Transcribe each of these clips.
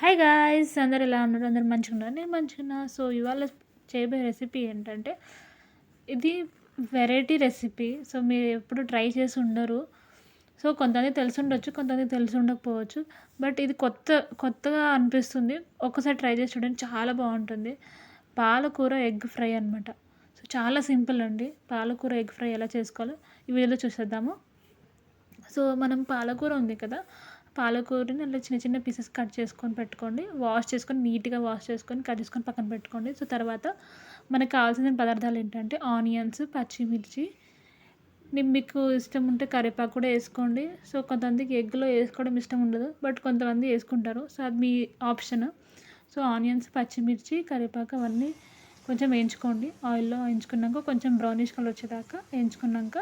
Hi guys అందరు ఎలా ఉన్నారు? అందరు మంచిగా ఉన్నారు? నేను మంచిగా ఉన్నా. సో ఇవాళ చేయబోయే రెసిపీ ఏంటంటే ఇది వెరైటీ రెసిపీ సో మీరు ఎప్పుడు ట్రై చేసి ఉండరు. సో కొంతమంది తెలిసి ఉండొచ్చు కొంతమంది తెలిసి ఉండకపోవచ్చు. బట్ ఇది కొత్త కొత్తగా అనిపిస్తుంది. ఒక్కసారి ట్రై చేసి చూడండి చాలా బాగుంటుంది. పాలకూర ఎగ్ ఫ్రై అనమాట సో చాలా సింపుల్ అండి. పాలకూర ఎగ్ ఫ్రై ఎలా చేసుకోవాలో ఈ వీడియోలో చూసేద్దాము. సో మనం పాలకూర ఉంది కదా పాలకూరని అలా చిన్న చిన్న పీసెస్ కట్ చేసుకొని పెట్టుకోండి. వాష్ చేసుకొని నీట్గా వాష్ చేసుకొని కట్ చేసుకొని పక్కన పెట్టుకోండి. సో తర్వాత మనకు కావాల్సిన పదార్థాలు ఏంటంటే ఆనియన్స్ పచ్చిమిర్చి. మీకు ఇష్టం ఉంటే కరివేపాకు కూడా వేసుకోండి. సో కొంతమందికి ఎగ్లో వేసుకోవడం ఇష్టం ఉండదు బట్ కొంతమంది వేసుకుంటారు. సో అది మీ ఆప్షన్ సో ఆనియన్స్ పచ్చిమిర్చి కరివేపాకు అవన్నీ కొంచెం వేయించుకోండి. ఆయిల్లో వేయించుకున్నాక కొంచెం బ్రౌనిష్ కలర్ వచ్చేదాకా వేయించుకున్నాక.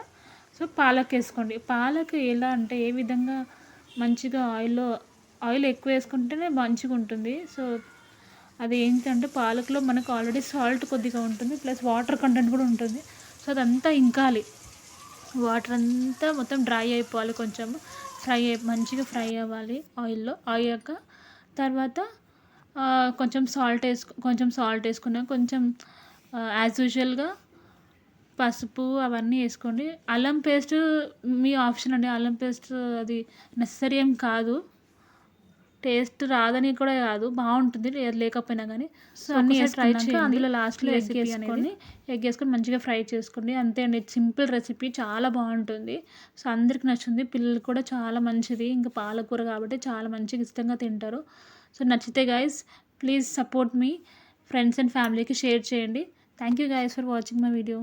సో పాలక్ వేసుకోండి. పాలక్ ఎలా అంటే ఏ విధంగా మంచిగా ఆయిల్లో ఆయిల్ ఎక్కువ వేసుకుంటేనే మంచిగా ఉంటుంది సో అది ఏంటంటే పాలకులో మనకు ఆల్రెడీ సాల్ట్ కొద్దిగా ఉంటుంది ప్లస్ వాటర్ కంటెంట్ కూడా ఉంటుంది. సో అదంతా ఇంకాలి. వాటర్ అంతా మొత్తం డ్రై అయిపోవాలి కొంచెం ఫ్రై అయి మంచిగా ఫ్రై అవ్వాలి ఆయిల్లో అయ్యాక తర్వాత కొంచెం సాల్ట్ వేసుకు కొంచెం సాల్ట్ వేసుకున్నాక కొంచెం యాజ్ యూజువల్గా పసుపు అవన్నీ వేసుకోండి. అల్లం పేస్ట్ మీ ఆప్షన్ అండి. అల్లం పేస్ట్ అది నెసరీ ఏం కాదు. టేస్ట్ రాదని కూడా కాదు. బాగుంటుంది. లేకపోయినా కానీ. సో అన్నీ ట్రై చేయండి. అందులో లాస్ట్లో ఎగ్ వేసుకొని ఎగ్ వేసుకొని మంచిగా ఫ్రై చేసుకోండి. అంతే అండి. సింపుల్ రెసిపీ చాలా బాగుంటుంది. సో అందరికి నచ్చుతుంది. పిల్లలు కూడా చాలా మంచిది. ఇంకా పాలకూర కాబట్టి చాలా మంచిగా ఇష్టంగా తింటారు. సో నచ్చితే గైస్ ప్లీజ్ సపోర్ట్ మీ ఫ్రెండ్స్ అండ్ ఫ్యామిలీకి షేర్ చేయండి. Thank you guys for watching my video